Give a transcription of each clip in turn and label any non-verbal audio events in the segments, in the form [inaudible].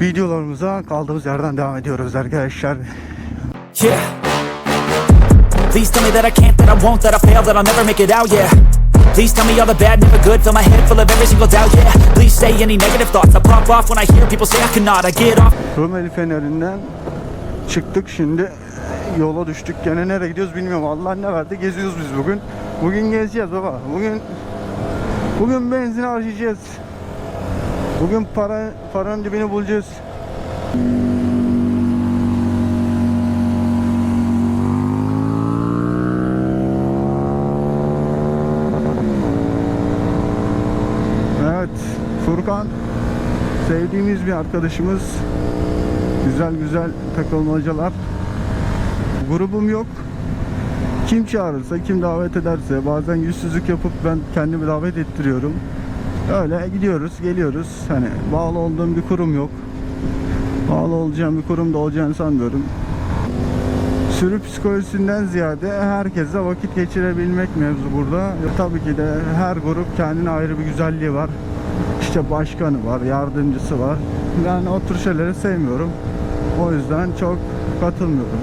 Videolarımıza kaldığımız yerden devam ediyoruz arkadaşlar. Yeah. Please tell me that I can't, that I won't, that I fail, that I'll never make it out, yeah. Please tell me all the bad, never good, fill my head full of every single doubt, yeah. Please say any negative thoughts, I pop off when I hear people say I cannot, I get off. Rumeli Feneri'nden çıktık şimdi yola düştük. Gene nereye gidiyoruz bilmiyorum. Allah ne verdi geziyoruz biz bugün. Bugün gezeceğiz baba. Bugün bugün benzin harcayacağız. Bugün para paranın dibini bulacağız. Evet, Furkan sevdiğimiz bir arkadaşımız. Güzel güzel takılmacalar. Grubum yok. Kim çağırırsa, kim davet ederse bazen yüzsüzlük yapıp ben kendimi davet ettiriyorum. Öyle gidiyoruz, geliyoruz. Hani bağlı olduğum bir kurum yok. Bağlı olacağım bir kurum da olacağını sanmıyorum. Sürü psikolojisinden ziyade herkese vakit geçirebilmek mevzu burada. E, Tabii ki de her grup kendine ayrı bir güzelliği var. İşte başkanı var, yardımcısı var. Ben o tür şeyleri sevmiyorum. O yüzden çok katılmıyorum.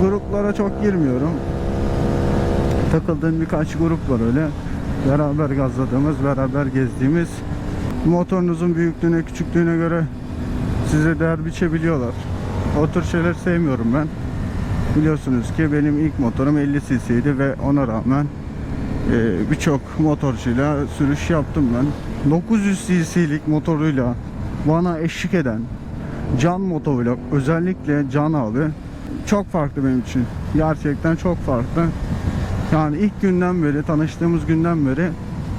Gruplara çok girmiyorum. Takıldığım birkaç grup var öyle. Beraber gazladığımız, beraber gezdiğimiz. Motorunuzun büyüklüğüne, küçüklüğüne göre size değer biçebiliyorlar. O tür şeyler sevmiyorum ben. Biliyorsunuz ki benim ilk motorum 50 cc'ydi ve ona rağmen e, birçok motorcuyla sürüş yaptım ben. 900 cc'lik motoruyla bana eşlik eden Can Motovlog özellikle Can abi çok farklı benim için. Gerçekten çok farklı. Yani ilk günden beri tanıştığımız günden beri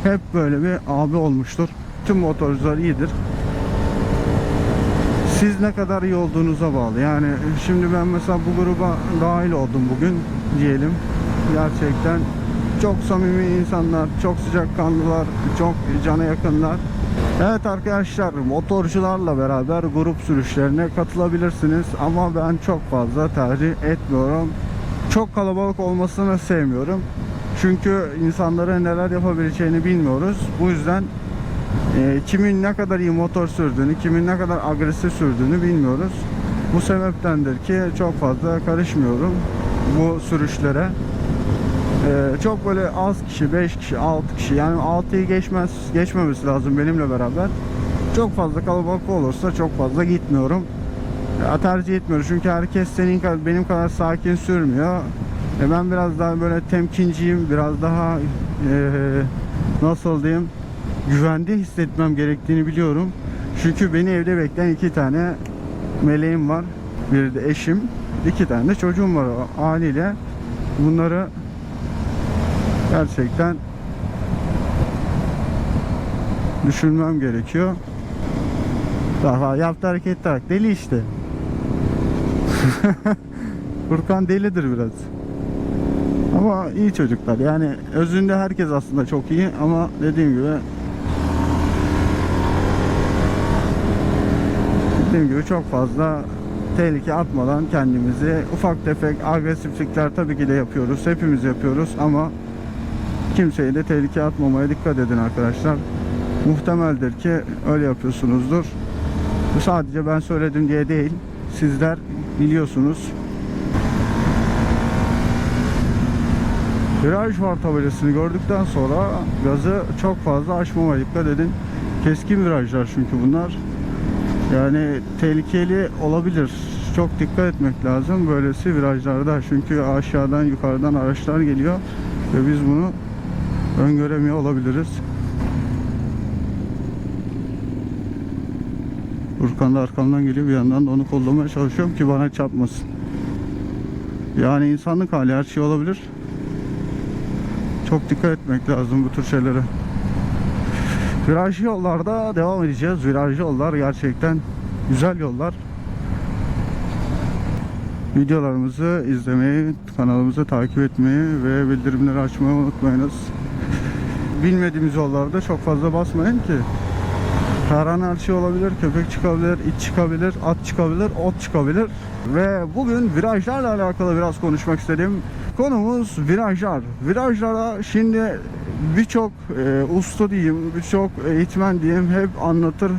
hep böyle bir abi olmuştur. Tüm motorcular iyidir. Siz ne kadar iyi olduğunuza bağlı. Yani şimdi ben mesela bu gruba dahil oldum bugün diyelim. Gerçekten çok samimi insanlar, çok sıcakkanlılar, çok cana yakınlar. Evet arkadaşlar motorcularla beraber grup sürüşlerine katılabilirsiniz ama ben çok fazla tercih etmiyorum. Çok kalabalık olmasını sevmiyorum. Çünkü insanların neler yapabileceğini bilmiyoruz. Bu yüzden e, kimin ne kadar iyi motor sürdüğünü, kimin ne kadar agresif sürdüğünü bilmiyoruz. Bu sebeptendir ki çok fazla karışmıyorum bu sürüşlere. Ee, çok böyle az kişi, 5 kişi, 6 kişi yani 6'yı geçmez geçmemesi lazım benimle beraber. Çok fazla kalabalık olursa çok fazla gitmiyorum. Ya, tercih etmiyorum çünkü herkes senin benim kadar sakin sürmüyor. E, ben biraz daha böyle temkinciyim, biraz daha e, nasıl diyeyim güvende hissetmem gerektiğini biliyorum. Çünkü beni evde bekleyen iki tane meleğim var. Bir de eşim, iki tane de çocuğum var haliyle. Bunları gerçekten düşünmem gerekiyor. Daha yaptı hareket bak deli işte. [laughs] Furkan delidir biraz. Ama iyi çocuklar. Yani özünde herkes aslında çok iyi ama dediğim gibi dediğim gibi çok fazla tehlike atmadan kendimizi ufak tefek agresiflikler tabii ki de yapıyoruz. Hepimiz yapıyoruz ama kimseyi de tehlikeye atmamaya dikkat edin arkadaşlar. Muhtemeldir ki öyle yapıyorsunuzdur. Bu sadece ben söyledim diye değil. Sizler biliyorsunuz. Viraj var tabelasını gördükten sonra gazı çok fazla açmamaya dikkat edin. Keskin virajlar çünkü bunlar. Yani tehlikeli olabilir. Çok dikkat etmek lazım böylesi virajlarda. Çünkü aşağıdan yukarıdan araçlar geliyor ve biz bunu öngöremiyor olabiliriz. Furkan da arkamdan geliyor bir yandan da onu kollamaya çalışıyorum ki bana çarpmasın. Yani insanlık hali her şey olabilir. Çok dikkat etmek lazım bu tür şeylere. Virajlı yollarda devam edeceğiz. Virajlı yollar gerçekten güzel yollar. Videolarımızı izlemeyi, kanalımızı takip etmeyi ve bildirimleri açmayı unutmayınız. Bilmediğimiz yollarda çok fazla basmayın ki. Her an her şey olabilir. Köpek çıkabilir, it çıkabilir, at çıkabilir, ot çıkabilir. Ve bugün virajlarla alakalı biraz konuşmak istedim. Konumuz virajlar. Virajlara şimdi birçok e, usta diyeyim, birçok eğitmen diyeyim hep anlatır.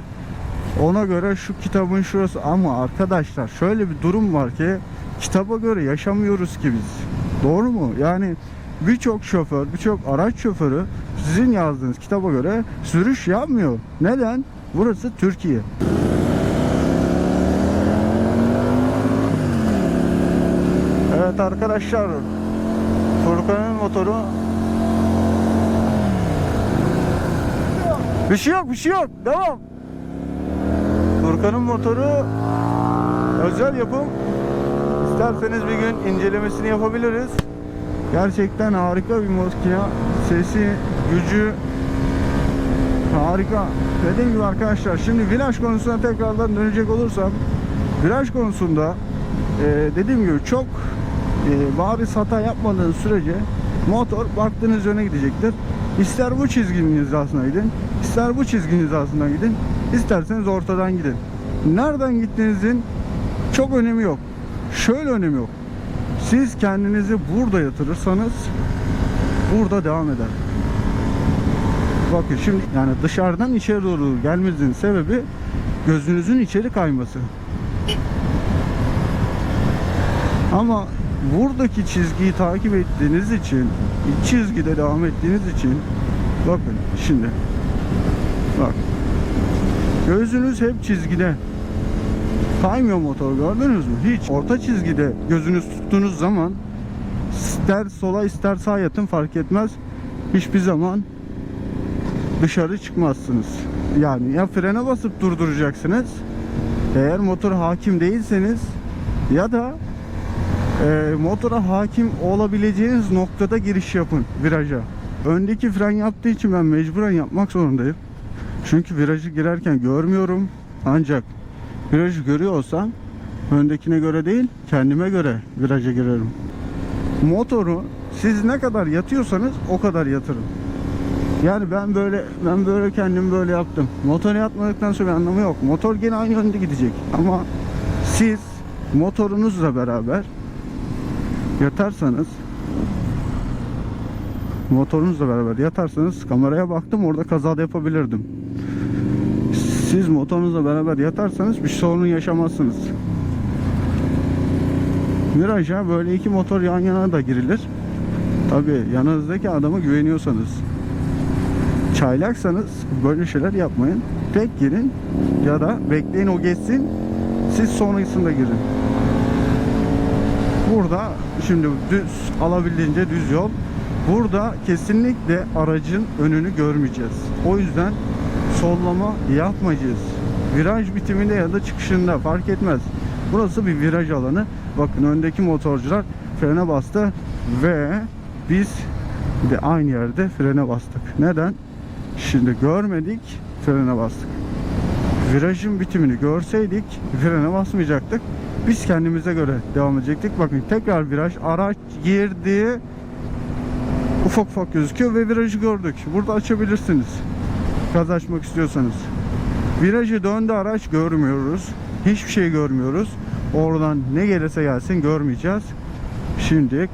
Ona göre şu kitabın şurası ama arkadaşlar şöyle bir durum var ki kitaba göre yaşamıyoruz ki biz. Doğru mu? Yani birçok şoför, birçok araç şoförü sizin yazdığınız kitaba göre sürüş yapmıyor. Neden? Burası Türkiye. Evet arkadaşlar Furkan'ın motoru. Bir şey yok bir şey yok. Devam. Furkan'ın motoru özel yapım. İsterseniz bir gün incelemesini yapabiliriz. Gerçekten harika bir makine. Sesi, gücü Harika Dediğim gibi arkadaşlar şimdi viraj konusuna tekrardan dönecek olursam Viraj konusunda e, dediğim gibi çok e, bariz hata yapmadığınız sürece motor baktığınız yöne gidecektir. İster bu çizginin hizasına gidin, ister bu çizginin hizasına gidin, isterseniz ortadan gidin. Nereden gittiğinizin çok önemi yok. Şöyle önemi yok. Siz kendinizi burada yatırırsanız burada devam eder. Bakın şimdi yani dışarıdan içeri doğru gelmenizin sebebi gözünüzün içeri kayması. Ama buradaki çizgiyi takip ettiğiniz için, iç çizgide devam ettiğiniz için bakın şimdi bak gözünüz hep çizgide kaymıyor motor gördünüz mü? Hiç. Orta çizgide gözünüz tuttuğunuz zaman ister sola ister sağa yatın fark etmez. Hiçbir zaman dışarı çıkmazsınız. Yani ya frene basıp durduracaksınız eğer motor hakim değilseniz ya da e, motora hakim olabileceğiniz noktada giriş yapın viraja. Öndeki fren yaptığı için ben mecburen yapmak zorundayım. Çünkü virajı girerken görmüyorum. Ancak virajı görüyor olsam öndekine göre değil kendime göre viraja girerim. Motoru siz ne kadar yatıyorsanız o kadar yatırın. Yani ben böyle ben böyle kendim böyle yaptım. Motor yatmadıktan sonra bir anlamı yok. Motor gene aynı yönde gidecek. Ama siz motorunuzla beraber yatarsanız motorunuzla beraber yatarsanız kameraya baktım orada kaza da yapabilirdim. Siz motorunuzla beraber yatarsanız bir sorun yaşamazsınız. Viraja böyle iki motor yan yana da girilir. Tabi yanınızdaki adama güveniyorsanız. Çaylaksanız böyle şeyler yapmayın. Tek girin ya da bekleyin o geçsin. Siz sonrasında girin. Burada şimdi düz alabildiğince düz yol. Burada kesinlikle aracın önünü görmeyeceğiz. O yüzden sollama yapmayacağız. Viraj bitiminde ya da çıkışında fark etmez. Burası bir viraj alanı. Bakın öndeki motorcular frene bastı ve biz de aynı yerde frene bastık. Neden? Şimdi görmedik, frene bastık. Virajın bitimini görseydik frene basmayacaktık. Biz kendimize göre devam edecektik. Bakın tekrar viraj araç girdi. Ufak ufak gözüküyor ve virajı gördük. Burada açabilirsiniz. Gaz açmak istiyorsanız. Virajı döndü araç görmüyoruz. Hiçbir şey görmüyoruz. Oradan ne gelirse gelsin görmeyeceğiz. Şimdilik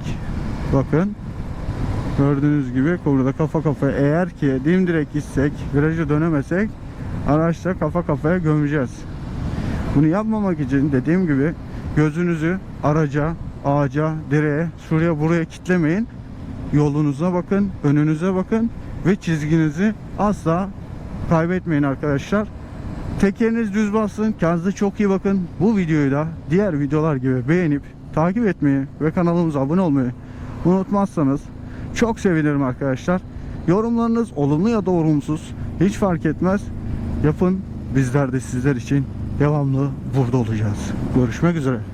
bakın gördüğünüz gibi burada kafa kafaya eğer ki dimdirek gitsek virajı dönemesek araçla kafa kafaya gömeceğiz. Bunu yapmamak için dediğim gibi gözünüzü araca, ağaca, direğe, şuraya buraya kitlemeyin. Yolunuza bakın, önünüze bakın ve çizginizi asla kaybetmeyin arkadaşlar. Tekeriniz düz bassın. Kendinize çok iyi bakın. Bu videoyu da diğer videolar gibi beğenip takip etmeyi ve kanalımıza abone olmayı unutmazsanız çok sevinirim arkadaşlar. Yorumlarınız olumlu ya da olumsuz hiç fark etmez. Yapın. Bizler de sizler için devamlı burada olacağız. Görüşmek üzere.